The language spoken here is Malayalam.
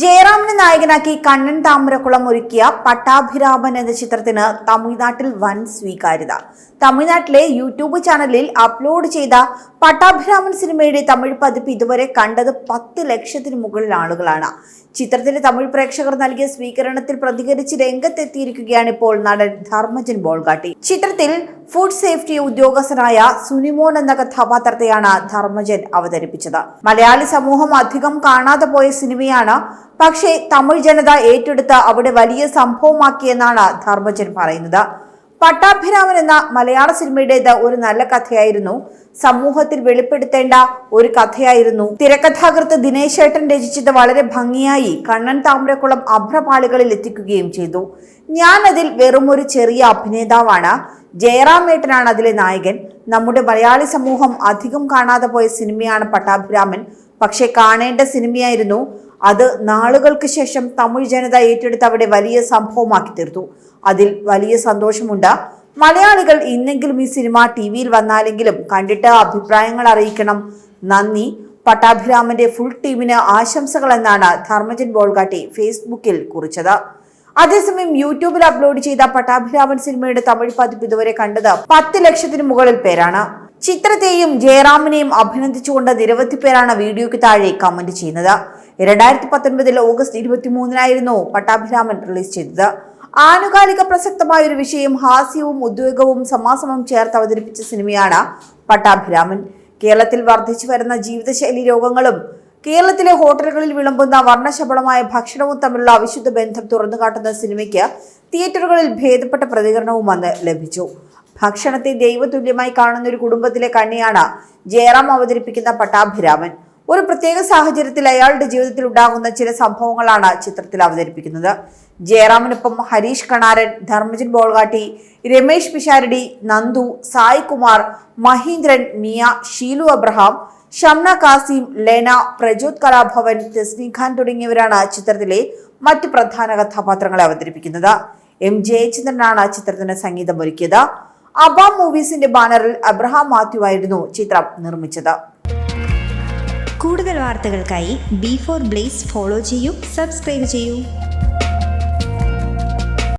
ജയറാമിനെ നായകനാക്കി കണ്ണൻ താമരക്കുളം ഒരുക്കിയ പട്ടാഭിരാമൻ എന്ന ചിത്രത്തിന് തമിഴ്നാട്ടിൽ വൻ സ്വീകാര്യത. തമിഴ്നാട്ടിലെ യൂട്യൂബ് ചാനലിൽ അപ്ലോഡ് ചെയ്ത പട്ടാഭിരാമൻ സിനിമയുടെ തമിഴ് പതിപ്പ് ഇതുവരെ കണ്ടത് പത്ത് ലക്ഷത്തിന് മുകളിൽ ആളുകളാണ്. ചിത്രത്തിന് തമിഴ് പ്രേക്ഷകർ നൽകിയ സ്വീകരണത്തിൽ പ്രതികരിച്ച് രംഗത്തെത്തിയിരിക്കുകയാണ് ഇപ്പോൾ നടൻ ധർമ്മജൻ ബോൾഗാട്ടി. ചിത്രത്തിൽ ഫുഡ് സേഫ്റ്റി ഉദ്യോഗസ്ഥനായ സുനിമോൻ എന്ന കഥാപാത്രത്തെയാണ് ധർമ്മജൻ അവതരിപ്പിച്ചത്. മലയാളി സമൂഹം അധികം കാണാതെ പോയ സിനിമയാണ് പക്ഷേ തമിഴ് ജനത ഏറ്റെടുത്ത് അവിടെ വലിയ സംഭവമാക്കിയെന്നാണ് ധർമ്മജൻ പറയുന്നത്. പട്ടാഭിരാമൻ എന്ന മലയാള സിനിമയുടേത് ഒരു നല്ല കഥയായിരുന്നു. സമൂഹത്തിൽ വെളിപ്പെടുത്തേണ്ട ഒരു കഥയായിരുന്നു. തിരക്കഥാകൃത്ത് ദിനേശ് ഏട്ടൻ രചിച്ചത് വളരെ ഭംഗിയായി കണ്ണൻ താമരക്കുളം അഭ്രപാളികളിൽ എത്തിക്കുകയും ചെയ്തു. ഞാൻ അതിൽ വെറും ഒരു ചെറിയ അഭിനേതാവാണ്. ജയറാം ഏട്ടനാണ് അതിലെ നായകൻ. നമ്മുടെ മലയാളി സമൂഹം അധികം കാണാതെ പോയ സിനിമയാണ് പട്ടാഭിരാമൻ. പക്ഷേ കാണേണ്ട സിനിമയായിരുന്നു അത് നാളുകൾക്ക് ശേഷം തമിഴ് ജനത ഏറ്റെടുത്ത് അവിടെ വലിയ സംഭവമാക്കി തീർത്തു. അതിൽ വലിയ സന്തോഷമുണ്ട്. മലയാളികൾ ഇന്നെങ്കിലും ഈ സിനിമ ടി വിയിൽ വന്നാലെങ്കിലും കണ്ടിട്ട് അഭിപ്രായങ്ങൾ അറിയിക്കണം. നന്ദി. പട്ടാഭിരാമന്റെ ഫുൾ ടീമിന് ആശംസകൾ എന്നാണ് ധർമ്മജൻ ബോൾഗാട്ടി ഫേസ്ബുക്കിൽ കുറിച്ചത്. അതേസമയം യൂട്യൂബിൽ അപ്ലോഡ് ചെയ്ത പട്ടാഭിരാമൻ സിനിമയുടെ തമിഴ് പതിപ്പ് ഇതുവരെ കണ്ടത് പത്ത് ലക്ഷത്തിന് മുകളിൽ പേരാണ്. ചിത്രത്തെയും ജയറാമിനെയും അഭിനന്ദിച്ചുകൊണ്ട് നിരവധി പേരാണ് വീഡിയോയ്ക്ക് താഴെ കമന്റ് ചെയ്യുന്നത്. രണ്ടായിരത്തി പത്തൊൻപതിൽ ഓഗസ്റ്റ് ഇരുപത്തിമൂന്നിനായിരുന്നു പട്ടാഭിരാമൻ റിലീസ് ചെയ്തത്. ആനുകാലിക പ്രസക്തമായ ഒരു വിഷയം ഹാസ്യവും ഉദ്വേഗവും സമാസമം ചേർത്ത് അവതരിപ്പിച്ച സിനിമയാണ് പട്ടാഭിരാമൻ. കേരളത്തിൽ വർദ്ധിച്ചു വരുന്ന ജീവിതശൈലി രോഗങ്ങളും കേരളത്തിലെ ഹോട്ടലുകളിൽ വിളമ്പുന്ന വർണശബളമായ ഭക്ഷണവും തമ്മിലുള്ള അവിശുദ്ധ ബന്ധം തുറന്നുകാട്ടുന്ന സിനിമയ്ക്ക് തിയേറ്ററുകളിൽ ഭേദപ്പെട്ട പ്രതികരണവും അന്ന് ലഭിച്ചു. ഭക്ഷണത്തെ ദൈവതുല്യമായി കാണുന്ന ഒരു കുടുംബത്തിലെ കണ്ണിയാണ് ജയറാം അവതരിപ്പിക്കുന്ന പട്ടാഭിരാമൻ. ഒരു പ്രത്യേക സാഹചര്യത്തിൽ അയാളുടെ ജീവിതത്തിൽ ഉണ്ടാകുന്ന ചില സംഭവങ്ങളാണ് ചിത്രത്തിൽ അവതരിപ്പിക്കുന്നത്. ജയറാമിനൊപ്പം ഹരീഷ് കണാരൻ ധർമ്മജൻ ബോൾഗാട്ടി രമേശ് പിഷാരടി നന്ദു സായ് കുമാർ മഹീന്ദ്രൻ മിയ ഷീലു അബ്രഹാം ഷംന കാസിം ലെന പ്രജോത് കലാഭവൻ തെസ്നി ഖാൻ തുടങ്ങിയവരാണ് ചിത്രത്തിലെ മറ്റ് പ്രധാന കഥാപാത്രങ്ങളെ അവതരിപ്പിക്കുന്നത്. എം. ജയചന്ദ്രനാണ് ചിത്രത്തിന് സംഗീതം ഒരുക്കിയത് അബാം മൂവീസിന്റെ ബാനറിൽ അബ്രഹാം മാത്യു ആയിരുന്നു ചിത്രം നിർമ്മിച്ചത്. കൂടുതൽ വാർത്തകൾക്കായി ബി ഫോർ ബ്ലേസ് ഫോളോ ചെയ്യൂ സബ്സ്ക്രൈബ് ചെയ്യൂ.